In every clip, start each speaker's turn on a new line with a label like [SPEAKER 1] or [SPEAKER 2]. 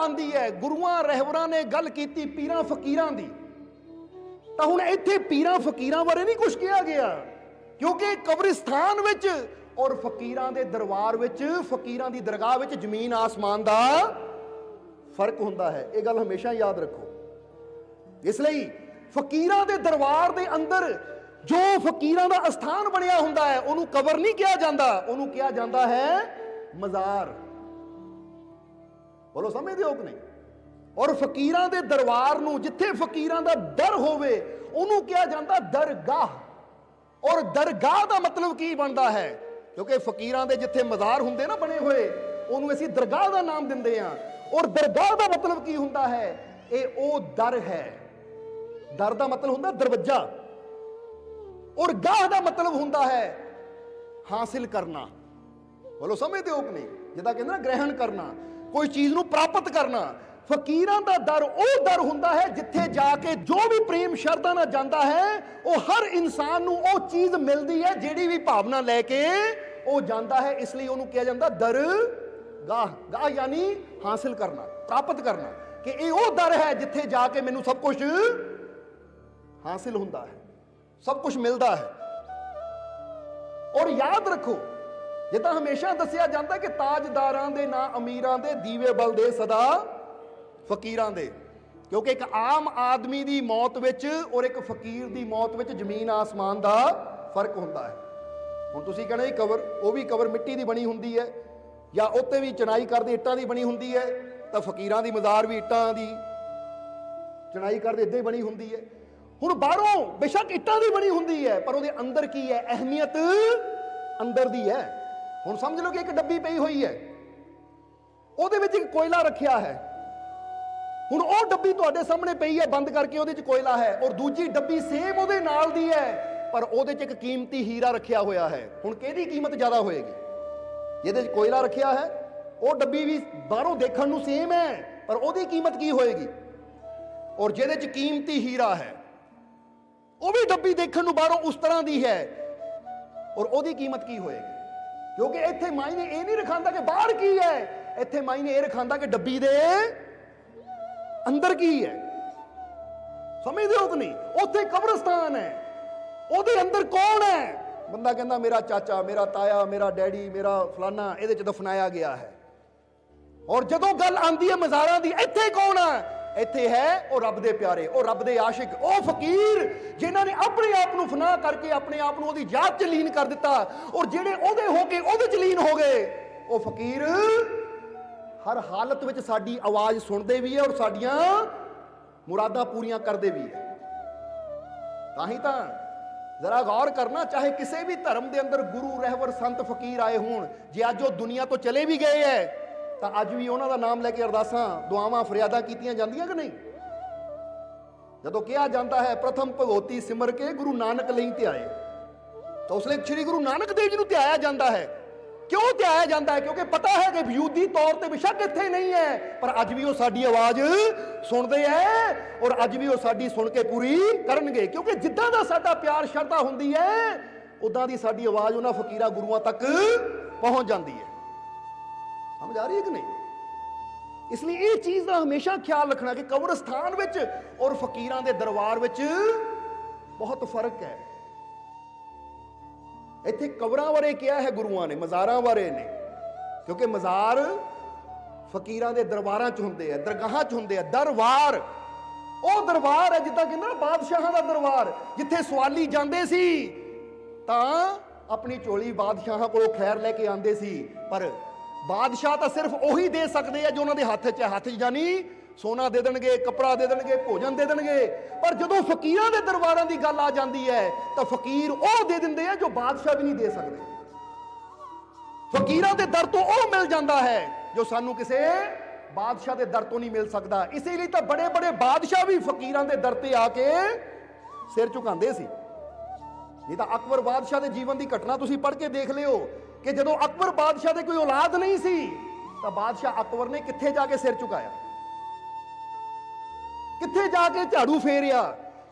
[SPEAKER 1] ਆਂਦੀ ਹੈ, ਗੁਰੂਆਂ ਰਹਿਬਰਾਂ ਨੇ ਗੱਲ ਕੀਤੀ ਪੀਰਾਂ ਫਕੀਰਾਂ ਦੀ। ਤਾਂ ਹੁਣ ਇੱਥੇ ਪੀਰਾਂ ਫਕੀਰਾਂ ਬਾਰੇ ਨਹੀਂ ਕੁਝ ਕਿਹਾ ਗਿਆ। ਕਿਉਂਕਿ ਕਬਰਿਸਤਾਨ ਵਿੱਚ ਔਰ ਫਕੀਰਾਂ ਦੇ ਦਰਬਾਰ ਵਿੱਚ, ਫਕੀਰਾਂ ਦੀ ਦਰਗਾਹ ਵਿੱਚ ਜ਼ਮੀਨ ਆਸਮਾਨ ਦਾ ਫ਼ਰਕ ਹੁੰਦਾ ਹੈ। ਇਹ ਗੱਲ ਹਮੇਸ਼ਾ ਯਾਦ ਰੱਖੋ। ਇਸ ਲਈ ਫਕੀਰਾਂ ਦੇ ਦਰਬਾਰ ਦੇ ਅੰਦਰ ਜੋ ਫਕੀਰਾਂ ਦਾ ਅਸਥਾਨ ਬਣਿਆ ਹੁੰਦਾ ਹੈ, ਉਹਨੂੰ ਕਬਰ ਨਹੀਂ ਕਿਹਾ ਜਾਂਦਾ। ਉਹਨੂੰ ਕਿਹਾ ਜਾਂਦਾ ਹੈ ਮਜ਼ਾਰ। ਬੋਲੋ ਸਮਝਦੇ ਹੋ ਕਿ ਨਹੀਂ। ਔਰ ਫਕੀਰਾਂ ਦੇ ਦਰਬਾਰ ਨੂੰ ਜਿੱਥੇ ਫਕੀਰਾਂ ਦਾ ਦਰ ਹੋਵੇ, ਉਹਨੂੰ ਕਿਹਾ ਜਾਂਦਾ ਦਰਗਾਹ। ਔਰ ਦਰਗਾਹ ਦਾ ਮਤਲਬ ਕੀ ਬਣਦਾ ਹੈ? ਕਿਉਂਕਿ ਫਕੀਰਾਂ ਦੇ ਜਿੱਥੇ ਮਜ਼ਾਰ ਹੁੰਦੇ ਨਾ ਬਣੇ ਹੋਏ, ਉਹਨੂੰ ਅਸੀਂ ਦਰਗਾਹ ਦਾ ਨਾਮ ਦਿੰਦੇ ਆ ਔਰ ਦਰਗਾਹ ਦਾ ਮਤਲਬ ਕੀ ਹੁੰਦਾ ਹੈ? ਇਹ ਉਹ ਦਰ ਹੈ। ਦਰ ਦਾ ਮਤਲਬ ਹੁੰਦਾ ਦਰਵਾਜ਼ਾ। ਔਰ ਗਾਹ ਦਾ ਮਤਲਬ ਹੁੰਦਾ ਹੈ ਹਾਸਿਲ ਕਰਨਾ। ਬੋਲੋ ਸਮਝਦੇ ਹੋ ਕਿ ਨਹੀਂ। ਜਿੱਦਾਂ ਕਹਿੰਦੇ ਨਾ, ਗ੍ਰਹਿਣ ਕਰਨਾ। ਕੋਈ ਚੀਜ਼ ਨੂੰ ਪ੍ਰਾਪਤ ਕਰਨਾ। ਫਕੀਰਾਂ ਦਾ ਦਰ ਉਹ ਦਰ ਹੁੰਦਾ ਹੈ ਜਿੱਥੇ ਜਾ ਕੇ ਜੋ ਵੀ ਪ੍ਰੇਮ ਸ਼ਰਧਾ ਨਾਲ ਜਾਂਦਾ ਹੈ, ਉਹ ਹਰ ਇਨਸਾਨ ਨੂੰ ਉਹ ਚੀਜ਼ ਮਿਲਦੀ ਹੈ ਜਿਹੜੀ ਵੀ ਭਾਵਨਾ ਲੈ ਕੇ ਉਹ ਜਾਂਦਾ ਹੈ। ਇਸ ਲਈ ਉਹਨੂੰ ਕਿਹਾ ਜਾਂਦਾ ਦਰ ਗਾਹ। ਗਾਹ ਯਾਨੀ ਹਾਸਿਲ ਕਰਨਾ, ਪ੍ਰਾਪਤ ਕਰਨਾ ਕਿ ਇਹ ਉਹ ਦਰ ਹੈ ਜਿੱਥੇ ਜਾ ਕੇ ਮੈਨੂੰ ਸਭ ਕੁਝ ਹਾਸਿਲ ਹੁੰਦਾ ਹੈ, ਸਭ ਕੁਝ ਮਿਲਦਾ ਹੈ। ਔਰ ਯਾਦ ਰੱਖੋ ਜਿੱਦਾਂ ਹਮੇਸ਼ਾ ਦੱਸਿਆ ਜਾਂਦਾ ਕਿ ਤਾਜਦਾਰਾਂ ਦੇ ਨਾਂ ਅਮੀਰਾਂ ਦੇ ਦੀਵੇ ਬਲ ਦੇ ਸਦਾ ਫਕੀਰਾਂ ਦੇ। ਕਿਉਂਕਿ ਇੱਕ ਆਮ ਆਦਮੀ ਦੀ ਮੌਤ ਵਿੱਚ ਔਰ ਇੱਕ ਫਕੀਰ ਦੀ ਮੌਤ ਵਿੱਚ ਜ਼ਮੀਨ ਆਸਮਾਨ ਦਾ ਫ਼ਰਕ ਹੁੰਦਾ ਹੈ। ਹੁਣ ਤੁਸੀਂ ਕਹਿੰਦੇ ਜੀ ਕਬਰ, ਉਹ ਵੀ ਕਬਰ ਮਿੱਟੀ ਦੀ ਬਣੀ ਹੁੰਦੀ ਹੈ ਜਾਂ ਉੱਤੇ ਵੀ ਚਣਾਈ ਕਰਦੇ ਇੱਟਾਂ ਦੀ ਬਣੀ ਹੁੰਦੀ ਹੈ, ਤਾਂ ਫਕੀਰਾਂ ਦੀ ਮਜ਼ਾਰ ਵੀ ਇੱਟਾਂ ਦੀ, ਚਣਾਈ ਕਰਦੇ ਇਦਾਂ ਹੀ ਬਣੀ ਹੁੰਦੀ ਹੈ। ਹੁਣ ਬਾਹਰੋਂ ਬੇਸ਼ੱਕ ਇੱਟਾਂ ਦੀ ਬਣੀ ਹੁੰਦੀ ਹੈ, ਪਰ ਉਹਦੇ ਅੰਦਰ ਕੀ ਹੈ? ਅਹਿਮੀਅਤ ਅੰਦਰ ਦੀ ਹੈ। ਹੁਣ ਸਮਝ ਲਓ ਕਿ ਇੱਕ ਡੱਬੀ ਪਈ ਹੋਈ ਹੈ। ਉਹਦੇ ਵਿੱਚ ਇੱਕ ਕੋਇਲਾ ਰੱਖਿਆ ਹੈ। ਹੁਣ ਉਹ ਡੱਬੀ ਤੁਹਾਡੇ ਸਾਹਮਣੇ ਪਈ ਹੈ, ਬੰਦ ਕਰਕੇ ਉਹਦੇ 'ਚ ਕੋਇਲਾ ਹੈ ਔਰ ਦੂਜੀ ਡੱਬੀ ਸੇਮ ਉਹਦੇ ਨਾਲ ਦੀ ਹੈ, ਪਰ ਉਹਦੇ 'ਚ ਇੱਕ ਕੀਮਤੀ ਹੀਰਾ ਰੱਖਿਆ ਹੋਇਆ ਹੈ। ਹੁਣ ਕਿਹਦੀ ਕੀਮਤ ਜ਼ਿਆਦਾ ਹੋਏਗੀ? ਜਿਹਦੇ 'ਚ ਕੋਇਲਾ ਰੱਖਿਆ ਹੈ, ਉਹ ਡੱਬੀ ਵੀ ਬਾਹਰੋਂ ਦੇਖਣ ਨੂੰ ਸੇਮ ਹੈ, ਪਰ ਉਹਦੀ ਕੀਮਤ ਕੀ ਹੋਏਗੀ? ਔਰ ਜਿਹਦੇ 'ਚ ਕੀਮਤੀ ਹੀਰਾ ਹੈ, ਉਹ ਵੀ ਡੱਬੀ ਦੇਖਣ ਨੂੰ ਬਾਹਰੋਂ ਉਸ ਤਰ੍ਹਾਂ ਦੀ ਹੈ। ਔਰ ਉਹਦੀ ਕੀਮਤ ਕੀ ਹੋਏਗੀ? ਕਿਉਂਕਿ ਇੱਥੇ ਮਾਇਨੇ ਇਹ ਨਹੀਂ ਰਖਾਂਦਾ ਕਿ ਬਾਹਰ ਕੀ ਹੈ? ਇੱਥੇ ਮਾਇਨੇ ਇਹ ਰਖਾਂਦਾ ਕਿ ਡੱਬੀ ਦੇ ਅੰਦਰ ਕੀ ਹੈ? ਸਮਝਦੇ ਹੋ ਕਿ ਨਹੀਂ ਉੱਥੇ ਕਬਰਸਤਾਨ ਹੈ। ਉਹਦੇ ਅੰਦਰ ਕੌਣ ਹੈ? ਬੰਦਾ ਕਹਿੰਦਾ, ਮੇਰਾ ਚਾਚਾ, ਮੇਰਾ ਤਾਇਆ, ਮੇਰਾ ਡੈਡੀ, ਮੇਰਾ ਫਲਾਨਾ, ਇਹਦੇ ਚ ਦਫਨਾਇਆ ਗਿਆ ਹੈ। ਔਰ ਜਦੋਂ ਗੱਲ ਆਂਦੀ ਹੈ ਮਜ਼ਾਰਾਂ ਦੀ, ਇੱਥੇ ਕੌਣ ਹੈ? ਇੱਥੇ ਹੈ ਉਹ ਰੱਬ ਦੇ ਪਿਆਰੇ, ਉਹ ਰੱਬ ਦੇ ਆਸ਼ਿਕ, ਉਹ ਫਕੀਰ ਜਿਨ੍ਹਾਂ ਨੇ ਆਪਣੇ ਆਪ ਨੂੰ ਫਨਾ ਕਰਕੇ ਆਪਣੇ ਆਪ ਨੂੰ ਉਹਦੀ ਯਾਦ ਚ ਲੀਨ ਕਰ ਦਿੱਤਾ ਔਰ ਜਿਹੜੇ ਉਹਦੇ ਹੋ ਕੇ ਉਹਦੇ ਚ ਲੀਨ ਹੋ ਗਏ, ਉਹ ਫਕੀਰ ਹਰ ਹਾਲਤ ਵਿੱਚ ਸਾਡੀ ਆਵਾਜ਼ ਸੁਣਦੇ ਵੀ ਹੈ ਔਰ ਸਾਡੀਆਂ ਮੁਰਾਦਾਂ ਪੂਰੀਆਂ ਕਰਦੇ ਵੀ ਹੈ। ਤਾਂ ਹੀ ਤਾਂ ਜ਼ਰਾ ਗੌਰ ਕਰਨਾ, ਚਾਹੇ ਕਿਸੇ ਵੀ ਧਰਮ ਦੇ ਅੰਦਰ ਗੁਰੂ ਰਹਿਬਰ ਸੰਤ, ਫਕੀਰ ਆਏ ਹੋਣ, ਜੇ ਅੱਜ ਉਹ ਦੁਨੀਆ ਤੋਂ ਚਲੇ ਵੀ ਗਏ ਐ ਤਾਂ ਅੱਜ ਵੀ ਉਹਨਾਂ ਦਾ ਨਾਮ ਲੈ ਕੇ ਅਰਦਾਸਾਂ, ਦੁਆਵਾਂ, ਫਰਿਆਦਾਂ ਕੀਤੀਆਂ ਜਾਂਦੀਆਂ ਕਿ ਨਹੀਂ? ਜਦੋਂ ਕਿਹਾ ਜਾਂਦਾ ਹੈ, ਪ੍ਰਥਮ ਭਗਵਤੀ ਸਿਮਰ ਕੇ ਗੁਰੂ ਨਾਨਕ ਲਈ ਧਿਆਏ। ਤਾਂ ਉਸ ਲਈ ਸ੍ਰੀ ਗੁਰੂ ਨਾਨਕ ਦੇਵ ਜੀ ਨੂੰ ਧਿਆਇਆ ਜਾਂਦਾ ਹੈ। ਕਿਉਂ ਧਿਆਇਆ ਜਾਂਦਾ ਹੈ? ਕਿਉਂਕਿ ਪਤਾ ਹੈ ਕਿ ਵਿਉਦੀ ਤੌਰ ਤੇ ਬਿਸ਼ੱਕ ਇੱਥੇ ਨਹੀਂ ਹੈ। ਪਰ ਅੱਜ ਵੀ ਉਹ ਸਾਡੀ ਆਵਾਜ਼ ਸੁਣਦੇ ਐ ਔਰ ਅੱਜ ਵੀ ਉਹ ਸਾਡੀ ਸੁਣ ਕੇ ਪੂਰੀ ਕਰਨਗੇ। ਕਿਉਂਕਿ ਜਿੱਦਾਂ ਦਾ ਸਾਡਾ ਪਿਆਰ, ਸ਼ਰਧਾ ਹੁੰਦੀ ਹੈ ਉਦਾਂ ਦੀ ਸਾਡੀ ਆਵਾਜ਼ ਉਹਨਾਂ ਫਕੀਰਾਂ ਗੁਰੂਆਂ ਤੱਕ ਪਹੁੰਚ ਜਾਂਦੀ ਹੈ ਸਮਝ ਆ ਰਹੀ ਹੈ ਕਿ ਨਹੀਂ? ਇਸ ਲਈ ਇਹ ਚੀਜ਼ ਦਾ ਹਮੇਸ਼ਾ ਖਿਆਲ ਰੱਖਣਾ ਕਿ ਕਬਰਸਤਾਨ ਵਿੱਚ ਔਰ ਫਕੀਰਾਂ ਦੇ ਦਰਬਾਰ ਵਿੱਚ ਬਹੁਤ ਫ਼ਰਕ ਹੈ। ਇੱਥੇ ਕਬਰਾਂ ਬਾਰੇ ਕਿਹਾ ਹੈ ਗੁਰੂਆਂ ਨੇ, ਮਜ਼ਾਰਾਂ ਬਾਰੇ ਨੇ, ਕਿਉਂਕਿ ਮਜ਼ਾਰ ਫਕੀਰਾਂ ਦੇ ਦਰਬਾਰਾਂ 'ਚ ਹੁੰਦੇ ਆ, ਦਰਗਾਹਾਂ 'ਚ ਹੁੰਦੇ ਆ। ਦਰਬਾਰ, ਉਹ ਦਰਬਾਰ ਹੈ ਜਿੱਦਾਂ ਕਹਿੰਦਾ ਨਾ, ਬਾਦਸ਼ਾਹਾਂ ਦਾ ਦਰਬਾਰ, ਜਿੱਥੇ ਸਵਾਲੀ ਜਾਂਦੇ ਸੀ, ਤਾਂ ਆਪਣੀ ਚੋਲੀ ਬਾਦਸ਼ਾਹਾਂ ਕੋਲੋਂ ਖੈਰ ਲੈ ਕੇ ਆਉਂਦੇ ਸੀ, ਪਰ ਬਾਦਸ਼ਾਹ ਤਾਂ ਸਿਰਫ ਉਹੀ ਦੇ ਸਕਦੇ ਆ ਜੋ ਉਹਨਾਂ ਦੇ ਹੱਥ 'ਚ ਹੈ। ਹੱਥ 'ਚ ਜਾਨੀ ਸੋਨਾ ਦੇ ਦੇਣਗੇ, ਕੱਪੜਾ ਦੇ ਦੇਣਗੇ, ਭੋਜਨ ਦੇ ਦੇਣਗੇ। ਪਰ ਜਦੋਂ ਫਕੀਰਾਂ ਦੇ ਦਰਬਾਰਾਂ ਦੀ ਗੱਲ ਆ ਜਾਂਦੀ ਹੈ, ਤਾਂ ਫਕੀਰ ਉਹ ਦੇ ਦਿੰਦੇ ਆ ਜੋ ਬਾਦਸ਼ਾਹ ਵੀ ਨਹੀਂ ਦੇ ਸਕਦੇ। ਫਕੀਰਾਂ ਦੇ ਦਰ ਤੋਂ ਉਹ ਮਿਲ ਜਾਂਦਾ ਹੈ ਜੋ ਸਾਨੂੰ ਕਿਸੇ ਬਾਦਸ਼ਾਹ ਦੇ ਦਰ ਤੋਂ ਨਹੀਂ ਮਿਲ ਸਕਦਾ। ਇਸੇ ਲਈ ਤਾਂ ਬੜੇ ਬੜੇ ਬਾਦਸ਼ਾਹ ਵੀ ਫਕੀਰਾਂ ਦੇ ਦਰ ਤੇ ਆ ਕੇ ਸਿਰ ਝੁਕਾਉਂਦੇ ਸੀ। ਨਹੀਂ ਤਾਂ ਅਕਬਰ ਬਾਦਸ਼ਾਹ ਦੇ ਜੀਵਨ ਦੀ ਘਟਨਾ ਤੁਸੀਂ ਪੜ੍ਹ ਕੇ ਦੇਖ ਲਿਓ। ਕਿ ਜਦੋਂ ਅਕਬਰ ਬਾਦਸ਼ਾਹ ਦੇ ਕੋਈ ਔਲਾਦ ਨਹੀਂ ਸੀ, ਤਾਂ ਬਾਦਸ਼ਾਹ ਅਕਬਰ ਨੇ ਕਿੱਥੇ ਜਾ ਕੇ ਸਿਰ ਝੁਕਾਇਆ? ਕਿੱਥੇ ਜਾ ਕੇ ਝਾੜੂ ਫੇਰਿਆ?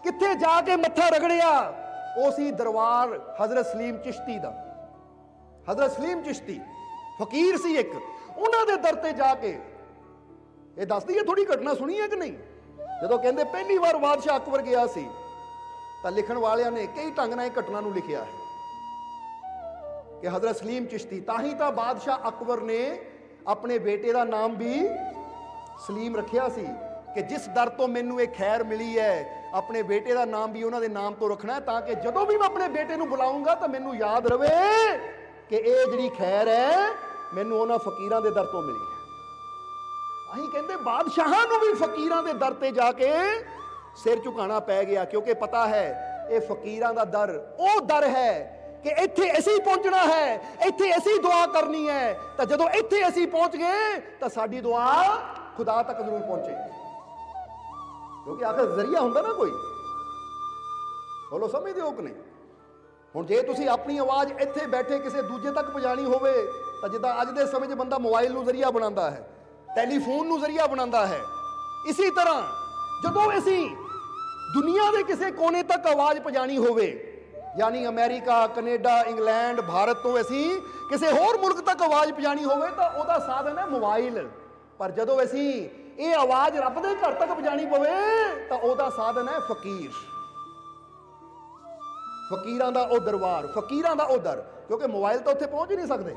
[SPEAKER 1] ਕਿੱਥੇ ਜਾ ਕੇ ਮੱਥਾ ਰਗੜਿਆ? ਉਹ ਸੀ ਦਰਬਾਰ ਹਜ਼ਰਤ ਸਲੀਮ ਚਿਸ਼ਤੀ ਦਾ। ਹਜ਼ਰਤ ਸਲੀਮ ਚਿਸ਼ਤੀ, ਫਕੀਰ ਸੀ ਇੱਕ। ਉਹਨਾਂ ਦੇ ਦਰ ਤੇ ਜਾ ਕੇ, ਇਹ ਦੱਸਦੀ ਹੈ ਥੋੜੀ ਘਟਨਾ ਸੁਣੀ ਹੈ ਕਿ ਨਹੀਂ? ਜਦੋਂ ਕਹਿੰਦੇ ਪਹਿਲੀ ਵਾਰ ਬਾਦਸ਼ਾਹ ਅਕਬਰ ਗਿਆ ਸੀ, ਤਾਂ ਲਿਖਣ ਵਾਲਿਆਂ ਨੇ ਕਈ ਢੰਗ ਨਾਲ ਇਹ ਘਟਨਾ ਨੂੰ ਲਿਖਿਆ ਹੈ। ਕਿ ਹਜ਼ਰਤ ਸਲੀਮ ਚਿਸ਼ਤੀ ਤਾਂ ਹੀ ਤਾਂ ਬਾਦਸ਼ਾਹ ਅਕਬਰ ਨੇ ਆਪਣੇ ਬੇਟੇ ਦਾ ਨਾਮ ਵੀ ਸਲੀਮ ਰੱਖਿਆ ਸੀ ਕਿ ਜਿਸ ਦਰ ਤੋਂ ਮੈਨੂੰ ਇਹ ਖੈਰ ਮਿਲੀ ਹੈ, ਆਪਣੇ ਬੇਟੇ ਦਾ ਨਾਮ ਵੀ ਉਹਨਾਂ ਦੇ ਨਾਮ ਤੋਂ ਰੱਖਣਾ ਤਾਂ ਕਿ ਜਦੋਂ ਵੀ ਮੈਂ ਆਪਣੇ ਬੇਟੇ ਨੂੰ ਬੁਲਾਉਂਗਾ ਤਾਂ ਮੈਨੂੰ ਯਾਦ ਰਵੇ ਕਿ ਇਹ ਜਿਹੜੀ ਖੈਰ ਹੈ, ਮੈਨੂੰ ਉਹਨਾਂ ਫਕੀਰਾਂ ਦੇ ਦਰ ਤੋਂ ਮਿਲੀ ਹੈ। ਅਸੀਂ ਕਹਿੰਦੇ, ਬਾਦਸ਼ਾਹਾਂ ਨੂੰ ਵੀ ਫਕੀਰਾਂ ਦੇ ਦਰ ਤੇ ਜਾ ਕੇ ਸਿਰ ਝੁਕਾਣਾ ਪੈ ਗਿਆ, ਕਿਉਂਕਿ ਪਤਾ ਹੈ, ਇਹ ਫਕੀਰਾਂ ਦਾ ਦਰ ਉਹ ਦਰ ਹੈ ਕਿ ਇੱਥੇ ਅਸੀਂ ਪਹੁੰਚਣਾ ਹੈ, ਇੱਥੇ ਅਸੀਂ ਦੁਆ ਕਰਨੀ ਹੈ। ਤਾਂ ਜਦੋਂ ਇੱਥੇ ਅਸੀਂ ਪਹੁੰਚ ਗਏ, ਤਾਂ ਸਾਡੀ ਦੁਆ ਖੁਦਾ ਤੱਕ ਜ਼ਰੂਰ ਪਹੁੰਚੇਗੀ ਕਿਉਂਕਿ ਆਖਰ ਜ਼ਰੀਆ ਹੁੰਦਾ ਨਾ ਕੋਈ। ਬੋਲੋ, ਸਮਝਦੇ ਹੋ ਕਿ ਨਹੀਂ? ਹੁਣ ਜੇ ਤੁਸੀਂ ਆਪਣੀ ਆਵਾਜ਼ ਇੱਥੇ ਬੈਠੇ ਕਿਸੇ ਦੂਜੇ ਤੱਕ ਪਹੁੰਚਾਣੀ ਹੋਵੇ, ਤਾਂ ਜਿੱਦਾਂ ਅੱਜ ਦੇ ਸਮੇਂ 'ਚ ਬੰਦਾ ਮੋਬਾਈਲ ਨੂੰ ਜ਼ਰੀਆ ਬਣਾਉਂਦਾ ਹੈ, ਟੈਲੀਫੋਨ ਨੂੰ ਜ਼ਰੀਆ ਬਣਾਉਂਦਾ ਹੈ, ਇਸੇ ਤਰ੍ਹਾਂ ਜਦੋਂ ਅਸੀਂ ਦੁਨੀਆ ਦੇ ਕਿਸੇ ਕੋਨੇ ਤੱਕ ਆਵਾਜ਼ ਪਹੁੰਚਾਣੀ ਹੋਵੇ ਯਾਨੀ ਅਮਰੀਕਾ, ਕੈਨੇਡਾ, ਇੰਗਲੈਂਡ, ਭਾਰਤ ਤੋਂ ਅਸੀਂ ਕਿਸੇ ਹੋਰ ਮੁਲਕ ਤੱਕ ਆਵਾਜ਼ ਪਹੁੰਚਾਣੀ ਹੋਵੇ ਤਾਂ ਉਹਦਾ ਸਾਧਨ ਹੈ ਮੋਬਾਈਲ। ਪਰ ਜਦੋਂ ਅਸੀਂ ਇਹ ਆਵਾਜ਼ ਰੱਬ ਦੇ ਘਰ ਤੱਕ ਪਹੁੰਚਾਣੀ ਪਵੇ ਤਾਂ ਉਹਦਾ ਸਾਧਨ ਹੈ ਫਕੀਰ। ਫਕੀਰਾਂ ਦਾ ਉਹ ਦਰਬਾਰ, ਫਕੀਰਾਂ ਦਾ ਉਹ ਦਰ, ਕਿਉਂਕਿ ਮੋਬਾਈਲ ਤਾਂ ਉੱਥੇ ਪਹੁੰਚ ਹੀ ਨਹੀਂ ਸਕਦੇ।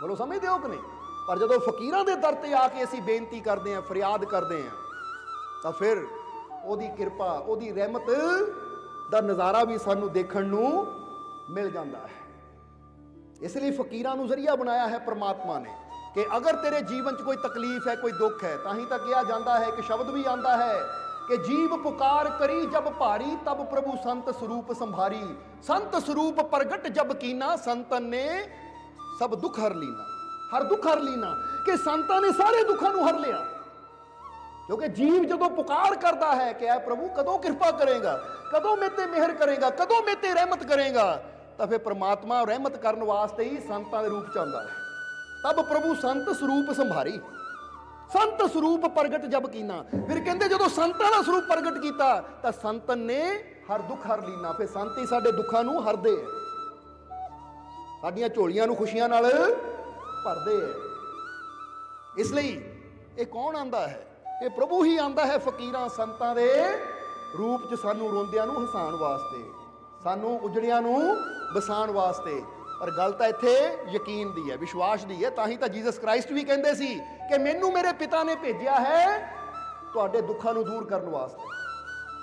[SPEAKER 1] ਬੋਲੋ, ਸਮਝਦੇ ਹੋ ਕਿ ਨਹੀਂ? ਪਰ ਜਦੋਂ ਫਕੀਰਾਂ ਦੇ ਦਰ ਤੇ ਆ ਕੇ ਅਸੀਂ ਬੇਨਤੀ ਕਰਦੇ ਹਾਂ, ਫਰਿਆਦ ਕਰਦੇ ਹਾਂ, ਤਾਂ ਫਿਰ ਉਹਦੀ ਕਿਰਪਾ, ਉਹਦੀ ਰਹਿਮਤ ਦਾ ਨਜ਼ਾਰਾ ਵੀ ਸਾਨੂੰ ਦੇਖਣ ਨੂੰ ਮਿਲ ਜਾਂਦਾ ਹੈ। ਇਸ ਲਈ ਫਕੀਰਾਂ ਨੂੰ ਜ਼ਰੀਆ ਬਣਾਇਆ ਹੈ ਪ੍ਰਮਾਤਮਾ ਨੇ ਕਿ ਅਗਰ ਤੇਰੇ ਜੀਵਨ 'ਚ ਕੋਈ ਤਕਲੀਫ ਹੈ, ਕੋਈ ਦੁੱਖ ਹੈ, ਤਾਂ ਹੀ ਤਾਂ ਕਿਹਾ ਜਾਂਦਾ ਹੈ ਕਿ ਸ਼ਬਦ ਵੀ ਆਂਦਾ ਹੈ ਕਿ ਜੀਵ ਪੁਕਾਰ ਕਰੀ ਜਬ ਭਾਰੀ, ਤਬ ਪ੍ਰਭੂ ਸੰਤ ਸਰੂਪ ਸੰਭਾਰੀ। ਸੰਤ ਸਰੂਪ ਪ੍ਰਗਟ ਜਬ ਕੀਨਾ ਸੰਤਨ ਨੇ ਸਭ ਦੁੱਖ ਹਰ ਲੀਨਾ। ਹਰ ਦੁੱਖ ਹਰ ਲੀਨਾ। ਕਿ ਸੰਤਾਂ ਨੇ ਸਾਰੇ ਦੁੱਖਾਂ ਨੂੰ ਹਰ ਲਿਆ। ਕਿਉਂਕਿ ਜੀਵ ਜਦੋਂ ਪੁਕਾਰ ਕਰਦਾ ਹੈ ਕਿ ਐ ਪ੍ਰਭੂ ਕਦੋਂ ਕਿਰਪਾ ਕਰੇਗਾ? ਕਦੋਂ ਮੇਰੇ ਤੇ ਮਿਹਰ ਕਰੇਗਾ, ਕਦੋਂ ਮੇਰੇ ਤੇ ਰਹਿਮਤ ਕਰੇਗਾ? ਤਾਂ ਫਿਰ ਪ੍ਰਮਾਤਮਾ ਰਹਿਮਤ ਕਰਨ ਵਾਸਤੇ ਹੀ ਸੰਤਾਂ ਦੇ ਰੂਪ ਚ ਆਉਂਦਾ ਹੈ। ਤਬ ਪ੍ਰਭੂ ਸੰਤ ਸਰੂਪ ਸੰਭਾਰੀ। ਸੰਤ ਸਰੂਪ ਪ੍ਰਗਟ ਜਬ ਕੀਨਾ। ਫਿਰ ਕਹਿੰਦੇ ਜਦੋਂ ਸੰਤਾਂ ਦਾ ਸਰੂਪ ਪ੍ਰਗਟ ਕੀਤਾ, ਤਾਂ ਸੰਤਨ ਨੇ ਹਰ ਦੁੱਖ ਹਰ ਲੀਨਾ। ਫਿਰ ਸੰਤ ਹੀ ਸਾਡੇ ਦੁੱਖਾਂ ਨੂੰ ਹਰਦੇ ਹੈ। ਸਾਡੀਆਂ ਝੋਲੀਆਂ ਨੂੰ ਖੁਸ਼ੀਆਂ ਨਾਲ ਭਰਦੇ ਹੈ। ਇਸ ਲਈ ਇਹ ਕੌਣ ਆਂਦਾ ਹੈ? ਇਹ ਪ੍ਰਭੂ ਹੀ ਆਂਦਾ ਹੈ ਫਕੀਰਾਂ ਸੰਤਾਂ ਦੇ ਰੂਪ 'ਚ ਸਾਨੂੰ ਰੋਂਦਿਆਂ ਨੂੰ ਹਸਾਉਣ ਵਾਸਤੇ, ਸਾਨੂੰ ਉਜੜਿਆਂ ਨੂੰ ਬਸਾਉਣ ਵਾਸਤੇ। ਪਰ ਗੱਲ ਤਾਂ ਇੱਥੇ ਯਕੀਨ ਦੀ ਹੈ, ਵਿਸ਼ਵਾਸ ਦੀ ਹੈ, ਤਾਂ ਹੀ ਤਾਂ ਜੀਸਸ ਕ੍ਰਾਈਸਟ ਵੀ ਕਹਿੰਦੇ ਸੀ ਕਿ ਮੈਨੂੰ ਮੇਰੇ ਪਿਤਾ ਨੇ ਭੇਜਿਆ ਹੈ ਤੁਹਾਡੇ ਦੁੱਖਾਂ ਨੂੰ ਦੂਰ ਕਰਨ ਵਾਸਤੇ,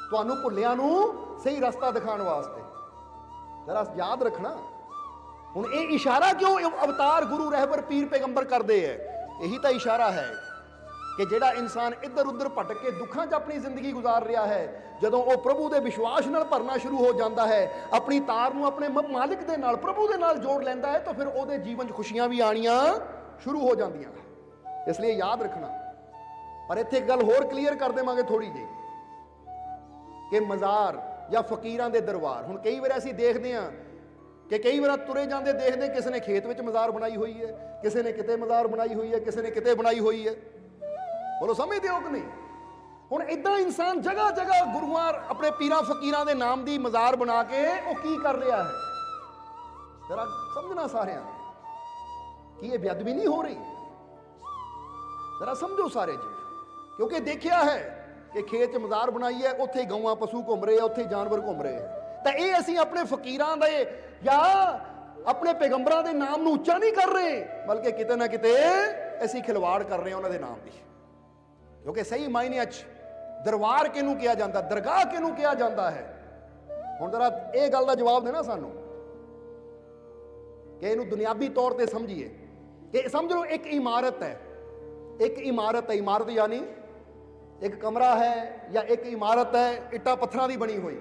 [SPEAKER 1] ਤੁਹਾਨੂੰ ਭੁੱਲਿਆਂ ਨੂੰ ਸਹੀ ਰਸਤਾ ਦਿਖਾਉਣ ਵਾਸਤੇ। ਜਰਾ ਯਾਦ ਰੱਖਣਾ, ਹੁਣ ਇਹ ਇਸ਼ਾਰਾ ਕਿਉਂ ਅਵਤਾਰ ਗੁਰੂ ਰਹਿਬਰ ਪੀਰ ਪੈਗੰਬਰ ਕਰਦੇ ਐ ਇਹੀ ਤਾਂ ਇਸ਼ਾਰਾ ਹੈ ਕਿ ਜਿਹੜਾ ਇਨਸਾਨ ਇੱਧਰ ਉੱਧਰ ਭਟਕ ਕੇ ਦੁੱਖਾਂ 'ਚ ਆਪਣੀ ਜ਼ਿੰਦਗੀ ਗੁਜ਼ਾਰ ਰਿਹਾ ਹੈ, ਜਦੋਂ ਉਹ ਪ੍ਰਭੂ ਦੇ ਵਿਸ਼ਵਾਸ ਨਾਲ ਭਰਨਾ ਸ਼ੁਰੂ ਹੋ ਜਾਂਦਾ ਹੈ, ਆਪਣੀ ਤਾਰ ਨੂੰ ਆਪਣੇ ਮ- ਮਾਲਿਕ ਦੇ ਨਾਲ, ਪ੍ਰਭੂ ਦੇ ਨਾਲ ਜੋੜ ਲੈਂਦਾ ਹੈ, ਤਾਂ ਫਿਰ ਉਹਦੇ ਜੀਵਨ 'ਚ ਖੁਸ਼ੀਆਂ ਵੀ ਆਣੀਆਂ ਸ਼ੁਰੂ ਹੋ ਜਾਂਦੀਆਂ ਇਸ ਲਈ ਯਾਦ ਰੱਖਣਾ। ਪਰ ਇੱਥੇ ਇੱਕ ਗੱਲ ਹੋਰ ਕਲੀਅਰ ਕਰ ਦੇਵਾਂਗੇ ਥੋੜੀ ਜਿਹੀ ਕਿ ਮਜ਼ਾਰ ਜਾਂ ਫਕੀਰਾਂ ਦੇ ਦਰਬਾਰ, ਹੁਣ ਕਈ ਵਾਰ ਅਸੀਂ ਦੇਖਦੇ ਹਾਂ ਕਿ ਕਈ ਵਾਰ ਤੁਰੇ ਜਾਂਦੇ ਦੇਖਦੇ ਕਿਸੇ ਨੇ ਖੇਤ ਵਿੱਚ ਮਜ਼ਾਰ ਬਣਾਈ ਹੋਈ ਹੈ, ਕਿਸੇ ਨੇ ਕਿਤੇ ਮਜ਼ਾਰ ਬਣਾਈ ਹੋਈ ਹੈ, ਕਿਸੇ ਨੇ ਕਿਤੇ ਬਣਾਈ ਹੋਈ ਹੈ। ਬੋਲੋ, ਸਮਝਦੇ ਹੋ ਕਿ ਨਹੀਂ? ਹੁਣ ਇਦਾਂ ਇਨਸਾਨ ਜਗ੍ਹਾ ਜਗ੍ਹਾ ਗੁਰੂਆਂ, ਆਪਣੇ ਪੀਰਾਂ, ਫਕੀਰਾਂ ਦੇ ਨਾਮ ਦੀ ਮਜ਼ਾਰ ਬਣਾ ਕੇ ਉਹ ਕੀ ਕਰ ਰਿਹਾ ਹੈ? ਜਰਾ ਸਮਝਣਾ ਸਾਰਿਆਂ ਕੀ ਇਹ ਬੇਅਦਬੀ ਨਹੀਂ ਹੋ ਰਹੀ। ਜਰਾ ਸਮਝੋ ਸਾਰੇ ਜੀ, ਕਿਉਂਕਿ ਦੇਖਿਆ ਹੈ ਕਿ ਖੇਤ 'ਚ ਮਜ਼ਾਰ ਬਣਾਈ ਹੈ, ਉੱਥੇ ਗਊਆਂ, ਪਸ਼ੂ ਘੁੰਮ ਰਹੇ ਆ, ਉੱਥੇ ਜਾਨਵਰ ਘੁੰਮ ਰਹੇ ਆ। ਤਾਂ ਇਹ ਅਸੀਂ ਆਪਣੇ ਫਕੀਰਾਂ ਦੇ ਜਾਂ ਆਪਣੇ ਪੈਗੰਬਰਾਂ ਦੇ ਨਾਮ ਨੂੰ ਉੱਚਾ ਨਹੀਂ ਕਰ ਰਹੇ, ਬਲਕਿ ਕਿਤੇ ਨਾ ਕਿਤੇ ਅਸੀਂ ਖਿਲਵਾੜ ਕਰ ਰਹੇ ਹਾਂ ਉਹਨਾਂ ਦੇ ਨਾਮ ਦੀ। ਕਿਉਂਕਿ ਸਹੀ ਮਾਇਨੇ 'ਚ ਦਰਬਾਰ ਕਿਹਨੂੰ ਕਿਹਾ ਜਾਂਦਾ, ਦਰਗਾਹ ਕਿਹਨੂੰ ਕਿਹਾ ਜਾਂਦਾ ਹੈ? ਹੁਣ ਜਰਾ ਇਹ ਗੱਲ ਦਾ ਜਵਾਬ ਦੇਣਾ ਸਾਨੂੰ ਕਿ ਇਹਨੂੰ ਦੁਨਿਆਵੀ ਤੌਰ ਤੇ ਸਮਝੀਏ ਕਿ ਸਮਝ ਲਓ ਇੱਕ ਇਮਾਰਤ ਹੈ। ਇੱਕ ਇਮਾਰਤ ਹੈ, ਇਮਾਰਤ ਯਾਨੀ ਇੱਕ ਕਮਰਾ ਹੈ ਜਾਂ ਇੱਕ ਇਮਾਰਤ ਹੈ, ਇੱਟਾਂ ਪੱਥਰਾਂ ਦੀ ਬਣੀ ਹੋਈ।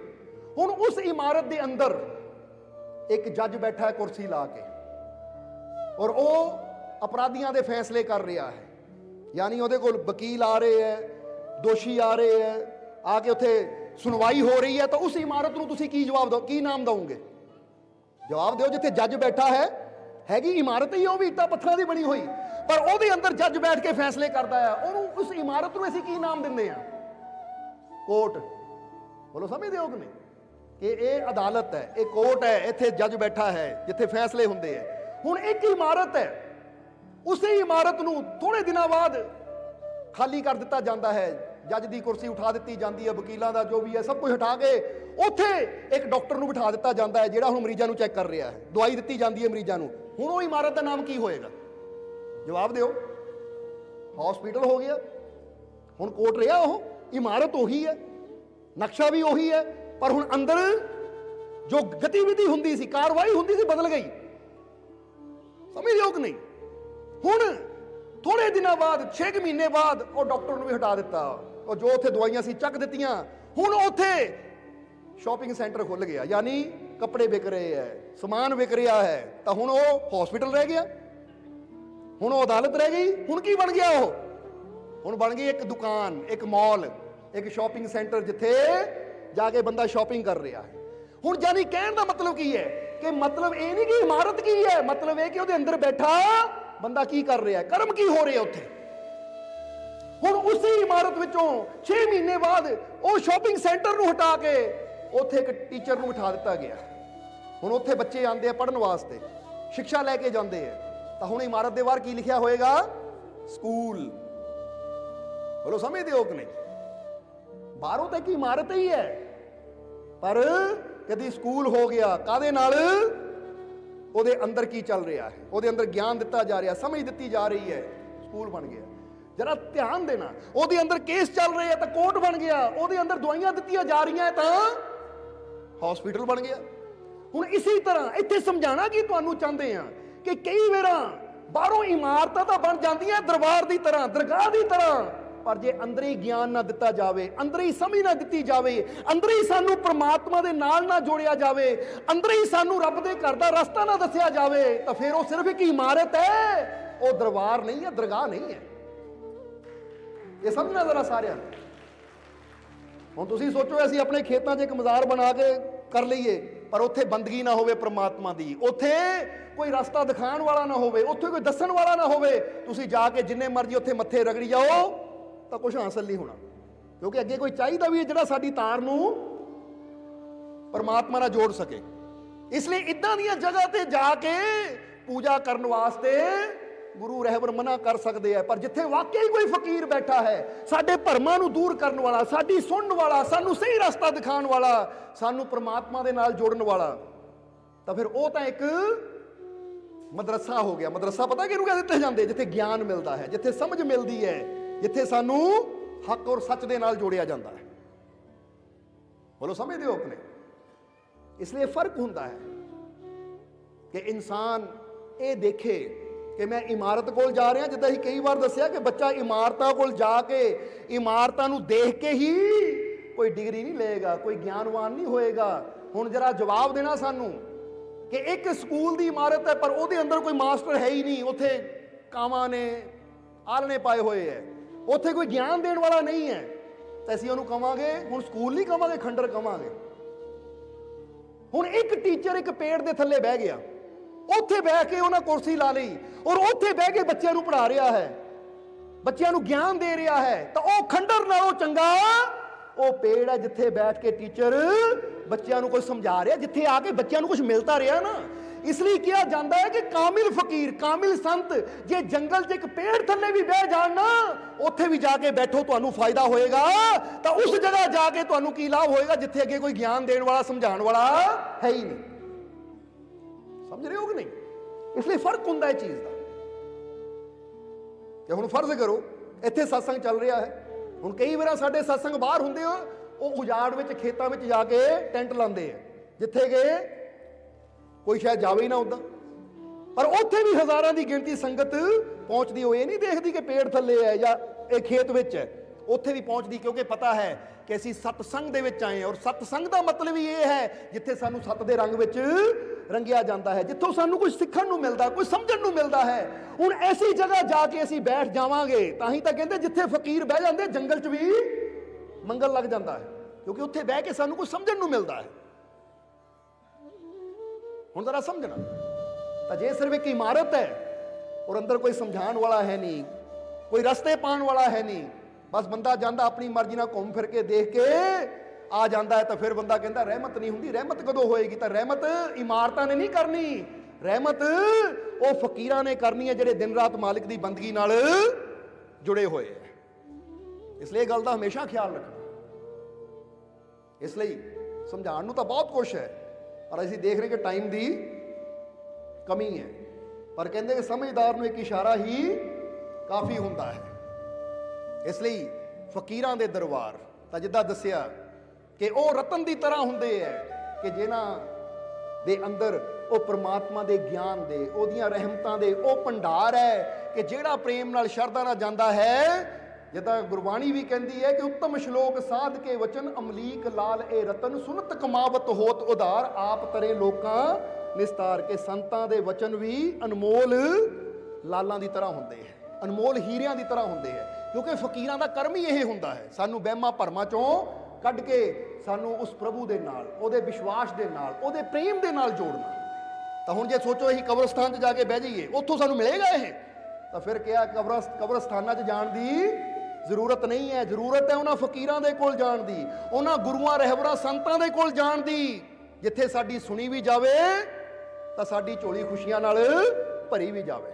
[SPEAKER 1] ਹੁਣ ਉਸ ਇਮਾਰਤ ਦੇ ਅੰਦਰ ਇੱਕ ਜੱਜ ਬੈਠਾ ਹੈ ਕੁਰਸੀ ਲਾ ਕੇ ਔਰ ਉਹ ਅਪਰਾਧੀਆਂ ਦੇ ਫੈਸਲੇ ਕਰ ਰਿਹਾ ਹੈ। ਯਾਨੀ ਉਹਦੇ ਕੋਲ ਵਕੀਲ ਆ ਰਹੇ ਹੈ ਦੋਸ਼ੀ ਆ ਰਹੇ ਹੈ ਆ ਕੇ ਉੱਥੇ ਸੁਣਵਾਈ ਹੋ ਰਹੀ ਹੈ ਤਾਂ ਉਸ ਇਮਾਰਤ ਨੂੰ ਤੁਸੀਂ ਕੀ ਜਵਾਬ ਦੋ ਕੀ ਨਾਮ ਦਵੋਗੇ? ਜਵਾਬ ਦਿਓ, ਜਿੱਥੇ ਜੱਜ ਬੈਠਾ ਹੈ, ਹੈਗੀ ਇਮਾਰਤ ਹੀ, ਉਹ ਵੀ ਇੱਟਾਂ ਪੱਥਰਾਂ ਦੀ ਬਣੀ ਹੋਈ। ਪਰ ਉਹਦੇ ਅੰਦਰ ਜੱਜ ਬੈਠ ਕੇ ਫੈਸਲੇ ਕਰਦਾ ਹੈ, ਉਹਨੂੰ ਉਸ ਇਮਾਰਤ ਨੂੰ ਅਸੀਂ ਕੀ ਨਾਮ ਦਿੰਦੇ ਆ ਕੋਰਟ। ਬੋਲੋ, ਸਮਝਦੇ ਹੋ ਕਿ ਨਹੀਂ? ਕਿ ਇਹ ਅਦਾਲਤ ਹੈ, ਇਹ ਕੋਰਟ ਹੈ, ਇੱਥੇ ਜੱਜ ਬੈਠਾ ਹੈ, ਜਿੱਥੇ ਫੈਸਲੇ ਹੁੰਦੇ ਹੈ। ਹੁਣ ਇੱਕ ਇਮਾਰਤ ਹੈ ਉਸੇ ਇਮਾਰਤ ਨੂੰ ਥੋੜੇ ਦਿਨਾਂ ਬਾਅਦ ਖਾਲੀ ਕਰ ਦਿੱਤਾ ਜਾਂਦਾ ਹੈ। ਜੱਜ ਦੀ ਕੁਰਸੀ ਉਠਾ ਦਿੱਤੀ ਜਾਂਦੀ ਹੈ, ਵਕੀਲਾਂ ਦਾ ਜੋ ਵੀ ਹੈ, ਸਭ ਕੁਝ ਹਟਾ ਕੇ ਉੱਥੇ ਇੱਕ ਡਾਕਟਰ ਨੂੰ ਬਿਠਾ ਦਿੱਤਾ ਜਾਂਦਾ ਹੈ, ਜਿਹੜਾ ਹੁਣ ਮਰੀਜ਼ਾਂ ਨੂੰ ਚੈੱਕ ਕਰ ਰਿਹਾ ਹੈ। ਦਵਾਈ ਦਿੱਤੀ ਜਾਂਦੀ ਹੈ ਮਰੀਜ਼ਾਂ ਨੂੰ। ਹੁਣ ਉਹ ਇਮਾਰਤ ਦਾ ਨਾਮ ਕੀ ਹੋਏਗਾ? ਜਵਾਬ ਦਿਓ। ਹਸਪੀਟਲ ਹੋ ਗਿਆ। ਹੁਣ ਕੋਟ ਰਿਹਾ ਉਹ। ਇਮਾਰਤ ਉਹੀ ਹੈ। ਨਕਸ਼ਾ ਵੀ ਉਹੀ ਹੈ। ਪਰ ਹੁਣ ਅੰਦਰ ਜੋ ਗਤੀਵਿਧੀ ਹੁੰਦੀ ਸੀ, ਕਾਰਵਾਈ ਹੁੰਦੀ ਸੀ, ਬਦਲ ਗਈ। ਸਮਝ ਲਿਓ ਕਿ ਨਹੀਂ? ਹੁਣ ਥੋੜੇ ਦਿਨਾਂ ਬਾਅਦ 6 ਮਹੀਨੇ ਬਾਅਦ ਉਹ ਡਾਕਟਰ ਨੂੰ ਵੀ ਹਟਾ ਦਿੱਤਾ। ਉਹ ਜੋ ਉੱਥੇ ਦਵਾਈਆਂ ਸੀ ਚੱਕ ਦਿੱਤੀਆਂ। ਹੁਣ ਉੱਥੇ ਸ਼ਾਪਿੰਗ ਸੈਂਟਰ ਖੁੱਲ ਗਿਆ। ਯਾਨੀ ਕੱਪੜੇ ਵਿਕ ਰਹੇ ਹੈ ਸਮਾਨ ਵਿਕ ਰਿਹਾ ਹੈ। ਤਾਂ ਹੁਣ ਉਹ ਹਸਪੀਟਲ ਰਹਿ ਗਿਆ। ਹੁਣ ਉਹ ਅਦਾਲਤ ਰਹਿ ਗਈ। ਹੁਣ ਕੀ ਬਣ ਗਿਆ ਉਹ? ਹੁਣ ਬਣ ਗਈ ਇੱਕ ਦੁਕਾਨ, ਇੱਕ ਮਾਲ ਇੱਕ ਸ਼ਾਪਿੰਗ ਸੈਂਟਰ ਜਿੱਥੇ ਜਾ ਕੇ ਬੰਦਾ ਸ਼ਾਪਿੰਗ ਕਰ ਰਿਹਾ ਹੈ। ਹੁਣ ਜਾਨੀ ਕਹਿਣ ਦਾ ਮਤਲਬ ਕੀ ਹੈ? ਕਿ ਮਤਲਬ ਇਹ ਨਹੀਂ ਕਿ ਇਮਾਰਤ ਕੀ ਹੈ? ਮਤਲਬ ਇਹ ਕਿ ਉਹਦੇ ਅੰਦਰ ਬੈਠਾ ਬੰਦਾ ਕੀ ਕਰ ਰਿਹਾ ਹੈ? ਕਰਮ ਕੀ ਹੋ ਰਿਹਾ ਉੱਥੇ? ਹੁਣ ਉਸੇ ਇਮਾਰਤ ਵਿੱਚੋਂ 6 ਮਹੀਨੇ ਬਾਅਦ ਉਹ ਸ਼ਾਪਿੰਗ ਸੈਂਟਰ ਨੂੰ ਹਟਾ ਕੇ ਉੱਥੇ ਇੱਕ ਟੀਚਰ ਨੂੰ ਬਿਠਾ ਦਿੱਤਾ ਗਿਆ। ਹੁਣ ਉੱਥੇ ਬੱਚੇ ਆਉਂਦੇ ਆ ਪੜ੍ਹਨ ਵਾਸਤੇ ਸਿੱਖਿਆ ਲੈ ਕੇ ਜਾਂਦੇ ਆ। ਤਾਂ ਹੁਣ ਇਮਾਰਤ ਦੇ ਬਾਹਰ ਕੀ ਲਿਖਿਆ ਹੋਏਗਾ? ਸਕੂਲ ਬੋਲੋ ਸਮਝਦੇ ਹੋ ਕਿ ਨਹੀਂ? ਬਾਹਰੋਂ ਤਾਂ ਇੱਕ ਇਮਾਰਤ ਹੀ ਹੈ। ਪਰ ਕਦੀ ਸਕੂਲ ਹੋ ਗਿਆ ਕਾਦੇ ਨਾਲ? ਉਹਦੇ ਅੰਦਰ ਕੀ ਚੱਲ ਰਿਹਾ ਹੈ? ਉਹਦੇ ਅੰਦਰ ਗਿਆਨ ਦਿੱਤਾ ਜਾ ਰਿਹਾ, ਸਮਝ ਦਿੱਤੀ ਜਾ ਰਹੀ ਹੈ। ਸਕੂਲ ਬਣ ਗਿਆ। ਜਰਾ ਧਿਆਨ ਦੇਣਾ, ਉਹਦੇ ਅੰਦਰ ਕੇਸ ਚੱਲ ਰਹੇ ਆ ਤਾਂ ਕੋਰਟ ਬਣ ਗਿਆ। ਉਹਦੇ ਅੰਦਰ ਦਵਾਈਆਂ ਦਿੱਤੀਆਂ ਜਾ ਰਹੀਆਂ ਤਾਂ ਹਸਪੀਟਲ ਬਣ ਗਿਆ। ਹੁਣ ਇਸੇ ਤਰ੍ਹਾਂ ਇੱਥੇ ਸਮਝਾਣਾ ਕੀ ਤੁਹਾਨੂੰ ਚਾਹੁੰਦੇ ਆ ਕਿ ਕਈ ਵਾਰਾਂ ਬਾਹਰੋਂ ਇਮਾਰਤਾਂ ਤਾਂ ਬਣ ਜਾਂਦੀਆਂ ਦਰਬਾਰ ਦੀ ਤਰ੍ਹਾਂ, ਦਰਗਾਹ ਦੀ ਤਰ੍ਹਾਂ। ਪਰ ਜੇ ਅੰਦਰ ਹੀ ਗਿਆਨ ਨਾ ਦਿੱਤਾ ਜਾਵੇ, ਅੰਦਰ ਹੀ ਸਮਝ ਨਾ ਦਿੱਤੀ ਜਾਵੇ, ਅੰਦਰ ਹੀ ਸਾਨੂੰ ਪ੍ਰਮਾਤਮਾ ਦੇ ਨਾਲ ਨਾ ਜੋੜਿਆ ਜਾਵੇ, ਅੰਦਰ ਹੀ ਸਾਨੂੰ ਰੱਬ ਦੇ ਘਰ ਦਾ ਰਸਤਾ ਨਾ ਦੱਸਿਆ ਜਾਵੇ, ਤਾਂ ਫਿਰ ਉਹ ਸਿਰਫ ਇੱਕ ਇਮਾਰਤ ਹੈ, ਉਹ ਦਰਬਾਰ ਨਹੀਂ ਹੈ, ਦਰਗਾਹ ਨਹੀਂ ਹੈ। ਇਹ ਸਮਝਣਾ ਜ਼ਰਾ ਸਾਰਿਆਂ ਨੂੰ। ਹੁਣ ਤੁਸੀਂ ਸੋਚੋ, ਅਸੀਂ ਆਪਣੇ ਖੇਤਾਂ 'ਚ ਇੱਕ ਮਜ਼ਾਰ ਬਣਾ ਕੇ ਕਰ ਲਈਏ, ਪਰ ਉੱਥੇ ਬੰਦਗੀ ਨਾ ਹੋਵੇ ਪ੍ਰਮਾਤਮਾ ਦੀ। ਉੱਥੇ ਕੋਈ ਰਸਤਾ ਦਿਖਾਉਣ ਵਾਲਾ ਨਾ ਹੋਵੇ, ਉੱਥੇ ਕੋਈ ਦੱਸਣ ਵਾਲਾ ਨਾ ਹੋਵੇ। ਤੁਸੀਂ ਜਾ ਕੇ ਜਿੰਨੇ ਮਰਜ਼ੀ ਉੱਥੇ ਮੱਥੇ ਰਗੜੀ ਜਾਓ। ਤਾਂ ਕੁਝ ਹਾਸਲ ਨਹੀਂ ਹੋਣਾ। ਕਿਉਂਕਿ ਅੱਗੇ ਕੋਈ ਚਾਹੀਦਾ ਵੀ ਹੈ ਜਿਹੜਾ ਸਾਡੀ ਤਾਰ ਨੂੰ ਪਰਮਾਤਮਾ ਨਾਲ ਜੋੜ ਸਕੇ। ਇਸ ਲਈ ਇਦਾਂ ਦੀਆਂ ਜਗ੍ਹਾ ਤੇ ਜਾ ਕੇ ਪੂਜਾ ਕਰਨ ਵਾਸਤੇ ਗੁਰੂ ਰਹਿਬਰ ਮਨਾ ਕਰ ਸਕਦੇ ਆ। ਪਰ ਜਿੱਥੇ ਵਾਕਈ ਕੋਈ ਫਕੀਰ ਬੈਠਾ ਹੈ, ਸਾਡੇ ਭਰਮਾਂ ਨੂੰ ਦੂਰ ਕਰਨ ਵਾਲਾ, ਸਾਡੀ ਸੁਣਨ ਵਾਲਾ, ਸਾਨੂੰ ਸਹੀ ਰਸਤਾ ਦਿਖਾਉਣ ਵਾਲਾ, ਸਾਨੂੰ ਪ੍ਰਮਾਤਮਾ ਦੇ ਨਾਲ ਜੋੜਨ ਵਾਲਾ, ਤਾਂ ਫਿਰ ਉਹ ਤਾਂ ਇੱਕ ਮਦਰਸਾ ਹੋ ਗਿਆ। ਮਦਰਸਾ ਪਤਾ ਕਿਹਨੂੰ ਕਹਿੰਦੇ ਦਿੱਤੇ ਜਾਂਦੇ ਜਿੱਥੇ ਗਿਆਨ ਮਿਲਦਾ ਹੈ, ਜਿੱਥੇ ਸਮਝ ਮਿਲਦੀ ਹੈ। ਜਿੱਥੇ ਸਾਨੂੰ ਹੱਕ ਔਰ ਸੱਚ ਦੇ ਨਾਲ ਜੋੜਿਆ ਜਾਂਦਾ ਹੈ। ਬੋਲੋ ਸਮਝਦੇ ਹੋ ਆਪਣੇ? ਇਸ ਲਈ ਫ਼ਰਕ ਹੁੰਦਾ ਹੈ ਕਿ ਇਨਸਾਨ ਇਹ ਦੇਖੇ ਕਿ ਮੈਂ ਇਮਾਰਤ ਕੋਲ ਜਾ ਰਿਹਾ, ਜਿੱਦਾਂ ਹੀ ਕਈ ਵਾਰ ਦੱਸਿਆ ਕਿ ਬੱਚਾ ਇਮਾਰਤਾਂ ਕੋਲ ਜਾ ਕੇ ਇਮਾਰਤਾਂ ਨੂੰ ਦੇਖ ਕੇ ਹੀ ਕੋਈ ਡਿਗਰੀ ਨਹੀਂ ਲਏਗਾ, ਕੋਈ ਗਿਆਨਵਾਨ ਨਹੀਂ ਹੋਏਗਾ। ਹੁਣ ਜਰਾ ਜਵਾਬ ਦੇਣਾ ਸਾਨੂੰ ਕਿ ਇੱਕ ਸਕੂਲ ਦੀ ਇਮਾਰਤ ਹੈ, ਪਰ ਉਹਦੇ ਅੰਦਰ ਕੋਈ ਮਾਸਟਰ ਹੈ ਹੀ ਨਹੀਂ। ਉੱਥੇ ਕਾਵਾਂ ਨੇ ਆਲਣੇ ਪਾਏ ਹੋਏ ਹੈ। ਉੱਥੇ ਕੋਈ ਗਿਆਨ ਦੇਣ ਵਾਲਾ ਨਹੀਂ ਹੈ। ਤਾਂ ਅਸੀਂ ਉਹਨੂੰ ਕਵਾਂਗੇ, ਹੁਣ ਸਕੂਲ ਨਹੀਂ ਕਵਾਂਗੇ, ਖੰਡਰ ਕਵਾਂਗੇ। ਹੁਣ ਇੱਕ ਟੀਚਰ ਇੱਕ ਪੇੜ ਦੇ ਥੱਲੇ ਬਹਿ ਗਿਆ। ਉੱਥੇ ਬਹਿ ਕੇ ਉਹਨਾਂ ਕੁਰਸੀ ਲਾ ਲਈ ਔਰ ਉੱਥੇ ਬਹਿ ਕੇ ਬੱਚਿਆਂ ਨੂੰ ਪੜ੍ਹਾ ਰਿਹਾ ਹੈ। ਬੱਚਿਆਂ ਨੂੰ ਗਿਆਨ ਦੇ ਰਿਹਾ ਹੈ। ਤਾਂ ਉਹ ਖੰਡਰ ਨਾਲੋਂ ਚੰਗਾ ਉਹ ਪੇੜ ਹੈ ਜਿੱਥੇ ਬੈਠ ਕੇ ਟੀਚਰ ਬੱਚਿਆਂ ਨੂੰ ਕੁਝ ਸਮਝਾ ਰਿਹਾ, ਜਿੱਥੇ ਆ ਕੇ ਬੱਚਿਆਂ ਨੂੰ ਕੁਝ ਮਿਲਦਾ ਰਿਹਾ ਨਾ। ਇਸ ਲਈ ਕਿਹਾ ਜਾਂਦਾ ਹੈ ਕਿ ਕਾਮਿਲ ਫਕੀਰ, ਕਾਮਿਲ ਸੰਤ ਜੇ ਜੰਗਲ 'ਚ ਇੱਕ ਪੇੜ ਥੱਲੇ ਵੀ ਬਹਿ ਜਾਣ ਨਾ, ਉੱਥੇ ਵੀ ਜਾ ਕੇ ਬੈਠੋ, ਤੁਹਾਨੂੰ ਫਾਇਦਾ ਹੋਏਗਾ। ਤਾਂ ਉਸ ਜਗ੍ਹਾ ਜਾ ਕੇ ਤੁਹਾਨੂੰ ਕੀ ਲਾਭ ਹੋਏਗਾ, ਜਿੱਥੇ ਅੱਗੇ ਕੋਈ ਗਿਆਨ ਦੇਣ ਵਾਲਾ, ਸਮਝਾਉਣ ਵਾਲਾ ਹੈ ਹੀ ਨਹੀਂ। ਸਮਝ ਰਹੇ ਹੋ ਕਿ ਨਹੀਂ? ਇਸ ਲਈ ਫ਼ਰਕ ਹੁੰਦਾ ਹੈ ਚੀਜ਼ ਦਾ। ਕਿ ਹੁਣ ਫਰਜ਼ ਕਰੋ, ਇੱਥੇ satsang ਚੱਲ ਰਿਹਾ ਹੈ। ਹੁਣ ਕਈ ਵਾਰ ਸਾਡੇ satsang ਬਾਹਰ ਹੁੰਦੇ ਆ, ਉਹ ਉਜਾੜ ਵਿੱਚ, ਖੇਤਾਂ ਵਿੱਚ ਜਾ ਕੇ ਟੈਂਟ ਲਾਉਂਦੇ ਆ। ਜਿੱਥੇ ਕਿ ਕੋਈ ਸ਼ਾਇਦ ਜਾਵੇ ਹੀ ਨਾ ਉਦਾਂ ਪਰ ਉੱਥੇ ਵੀ ਹਜ਼ਾਰਾਂ ਦੀ ਗਿਣਤੀ ਸੰਗਤ ਪਹੁੰਚਦੀ ਹੋਏ ਨਹੀਂ ਦੇਖਦੀ ਕਿ ਪੇੜ ਥੱਲੇ ਹੈ ਜਾਂ ਇਹ ਖੇਤ ਵਿੱਚ ਹੈ। ਉੱਥੇ ਵੀ ਪਹੁੰਚਦੀ ਕਿਉਂਕਿ ਪਤਾ ਹੈ ਕਿ ਅਸੀਂ ਸਤਸੰਗ ਦੇ ਵਿੱਚ ਆਏ ਹਾਂ ਔਰ ਸਤਸੰਗ ਦਾ ਮਤਲਬ ਹੀ ਇਹ ਹੈ ਜਿੱਥੇ ਸਾਨੂੰ ਸਤ ਦੇ ਰੰਗ ਵਿੱਚ ਰੰਗਿਆ ਜਾਂਦਾ ਹੈ। ਜਿੱਥੋਂ ਸਾਨੂੰ ਕੁਝ ਸਿੱਖਣ ਨੂੰ ਮਿਲਦਾ, ਕੁਝ ਸਮਝਣ ਨੂੰ ਮਿਲਦਾ ਹੈ। ਹੁਣ ਐਸੀ ਜਗ੍ਹਾ ਜਾ ਕੇ ਅਸੀਂ ਬੈਠ ਜਾਵਾਂਗੇ ਤਾਂ ਹੀ ਤਾਂ ਕਹਿੰਦੇ ਜਿੱਥੇ ਫਕੀਰ ਬਹਿ ਜਾਂਦੇ ਜੰਗਲ 'ਚ ਵੀ ਮੰਗਲ ਲੱਗ ਜਾਂਦਾ ਹੈ। ਕਿਉਂਕਿ ਉੱਥੇ ਬਹਿ ਕੇ ਸਾਨੂੰ ਕੁਝ ਸਮਝਣ ਨੂੰ ਮਿਲਦਾ ਹੈ। ਹੁਣ ਜ਼ਰਾ ਸਮਝਣਾ। ਤਾਂ ਜੇ ਸਿਰਫ ਇੱਕ ਇਮਾਰਤ ਹੈ, ਔਰ ਅੰਦਰ ਕੋਈ ਸਮਝਾਉਣ ਵਾਲਾ ਹੈ ਨਹੀਂ, ਕੋਈ ਰਸਤੇ ਪਾਉਣ ਵਾਲਾ ਹੈ ਨਹੀਂ, ਬਸ ਬੰਦਾ ਜਾਂਦਾ ਆਪਣੀ ਮਰਜ਼ੀ ਨਾਲ ਘੁੰਮ ਫਿਰ ਕੇ ਦੇਖ ਕੇ ਆ ਜਾਂਦਾ ਹੈ, ਤਾਂ ਫਿਰ ਬੰਦਾ ਕਹਿੰਦਾ, ਰਹਿਮਤ ਨਹੀਂ ਹੁੰਦੀ, ਰਹਿਮਤ ਕਦੋਂ ਹੋਏਗੀ? ਤਾਂ ਰਹਿਮਤ ਇਮਾਰਤਾਂ ਨੇ ਨਹੀਂ ਕਰਨੀ। ਰਹਿਮਤ ਉਹ ਫਕੀਰਾਂ ਨੇ ਕਰਨੀ ਹੈ ਜਿਹੜੇ ਦਿਨ ਰਾਤ ਮਾਲਿਕ ਦੀ ਬੰਦਗੀ ਨਾਲ ਜੁੜੇ ਹੋਏ ਹੈ। ਇਸ ਲਈ ਇਹ ਗੱਲ ਦਾ ਹਮੇਸ਼ਾ ਖਿਆਲ ਰੱਖਣਾ। ਇਸ ਲਈ ਸਮਝਾਉਣ ਨੂੰ ਤਾਂ ਬਹੁਤ ਕੁਝ ਹੈ। ਪਰ ਅਸੀਂ ਦੇਖ ਰਹੇ ਕਿ ਟਾਈਮ ਦੀ ਕਮੀ ਹੈ। ਪਰ ਕਹਿੰਦੇ ਕਿ ਸਮਝਦਾਰ ਨੂੰ ਇੱਕ ਇਸ਼ਾਰਾ ਹੀ ਕਾਫੀ ਹੁੰਦਾ ਹੈ। ਇਸ ਲਈ ਫਕੀਰਾਂ ਦੇ ਦਰਬਾਰ ਤਾਂ ਜਿੱਦਾਂ ਦੱਸਿਆ ਕਿ ਉਹ ਰਤਨ ਦੀ ਤਰ੍ਹਾਂ ਹੁੰਦੇ ਐ ਕਿ ਜਿਨ੍ਹਾਂ ਦੇ ਅੰਦਰ ਉਹ ਪ੍ਰਮਾਤਮਾ ਦੇ ਗਿਆਨ ਦੇ, ਉਹਦੀਆਂ ਰਹਿਮਤਾਂ ਦੇ ਉਹ ਭੰਡਾਰ ਹੈ ਕਿ ਜਿਹੜਾ ਪ੍ਰੇਮ ਨਾਲ ਸ਼ਰਧਾ ਨਾਲ ਜਾਂਦਾ ਹੈ ਜਿੱਦਾਂ ਗੁਰਬਾਣੀ ਵੀ ਕਹਿੰਦੀ ਹੈ ਕਿ ਉੱਤਮ ਸ਼ਲੋਕ ਸਾਧ ਕੇ ਵਚਨ ਅਮਲੀਕ ਲਾਲ ਇਹ ਰਤਨ, ਸੁਨਤ ਕਮਾਵਤ ਹੋਤ ਉਧਾਰ। ਆਪ ਤਰੇ ਲੋਕਾਂ ਨਿਸਤਾਰ ਕੇ ਸੰਤਾਂ ਦੇ ਵਚਨ ਵੀ ਅਨਮੋਲ ਲਾਲਾਂ ਦੀ ਤਰ੍ਹਾਂ ਹੁੰਦੇ ਹੈ, ਅਨਮੋਲ ਹੀਰਿਆਂ ਦੀ ਤਰ੍ਹਾਂ ਹੁੰਦੇ ਹੈ। ਕਿਉਂਕਿ ਫਕੀਰਾਂ ਦਾ ਕਰਮ ਹੀ ਇਹ ਹੁੰਦਾ ਹੈ, ਸਾਨੂੰ ਵਹਿਮਾਂ ਭਰਮਾਂ ਚੋਂ ਕੱਢ ਕੇ ਸਾਨੂੰ ਉਸ ਪ੍ਰਭੂ ਦੇ ਨਾਲ, ਉਹਦੇ ਵਿਸ਼ਵਾਸ ਦੇ ਨਾਲ, ਉਹਦੇ ਪ੍ਰੇਮ ਦੇ ਨਾਲ ਜੋੜਨਾ। ਤਾਂ ਹੁਣ ਜੇ ਸੋਚੋ ਅਸੀਂ ਕਬਰਸਤਾਨ 'ਚ ਜਾ ਕੇ ਬਹਿ ਜਾਈਏ, ਉੱਥੋਂ ਸਾਨੂੰ ਮਿਲੇਗਾ ਇਹ? ਤਾਂ ਫਿਰ ਕਿਹਾ ਕਬਰਸ ਕਬਰਸਤਾਨਾਂ 'ਚ ਜਾਣ ਦੀ ਜ਼ਰੂਰਤ ਨਹੀਂ ਹੈ। ਜ਼ਰੂਰਤ ਹੈ ਉਹਨਾਂ ਫਕੀਰਾਂ ਦੇ ਕੋਲ ਜਾਣ ਦੀ, ਉਹਨਾਂ ਗੁਰੂਆਂ ਰਹਿਬਰਾਂ ਸੰਤਾਂ ਦੇ ਕੋਲ ਜਾਣ ਦੀ। ਜਿੱਥੇ ਸਾਡੀ ਸੁਣੀ ਵੀ ਜਾਵੇ, ਤਾਂ ਸਾਡੀ ਝੋਲੀ ਖੁਸ਼ੀਆਂ ਨਾਲ ਭਰੀ ਵੀ ਜਾਵੇ।